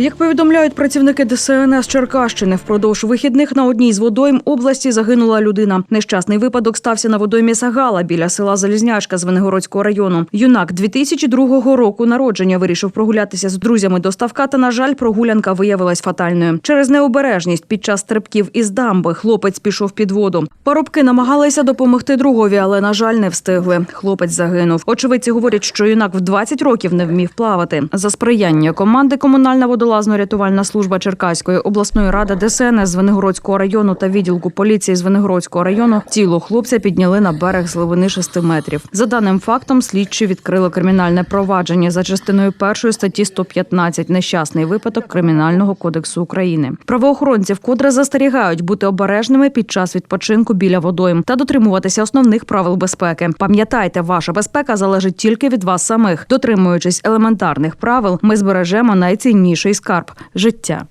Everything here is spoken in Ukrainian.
Як повідомляють працівники ДСНС Черкащини, впродовж вихідних на одній з водойм області загинула людина. Нещасний випадок стався на водоймі Сагала біля села Залізнячка Звенигородського району. Юнак 2002 року народження вирішив прогулятися з друзями до ставка. Та на жаль, прогулянка виявилась фатальною. Через необережність під час стрибків із дамби хлопець пішов під воду. Парубки намагалися допомогти другові, але на жаль, не встигли. Хлопець загинув. Очевидці говорять, що юнак в 20 років не вмів плавати. За сприяння команди комунальна водолазно-рятувальна служба Черкаської обласної ради ДСНС Звенигородського району та відділку поліції Звенигородського району тіло хлопця підняли на берег з глибини 6 метрів. За даним фактом, слідчі відкрили кримінальне провадження за частиною першої статті 115 нещасний випадок кримінального кодексу України. Правоохоронці вкотре застерігають бути обережними під час відпочинку біля водойм та дотримуватися основних правил безпеки. Пам'ятайте, ваша безпека залежить тільки від вас самих. Дотримуючись елементарних правил, ми збережемо найцінніший скарб життя.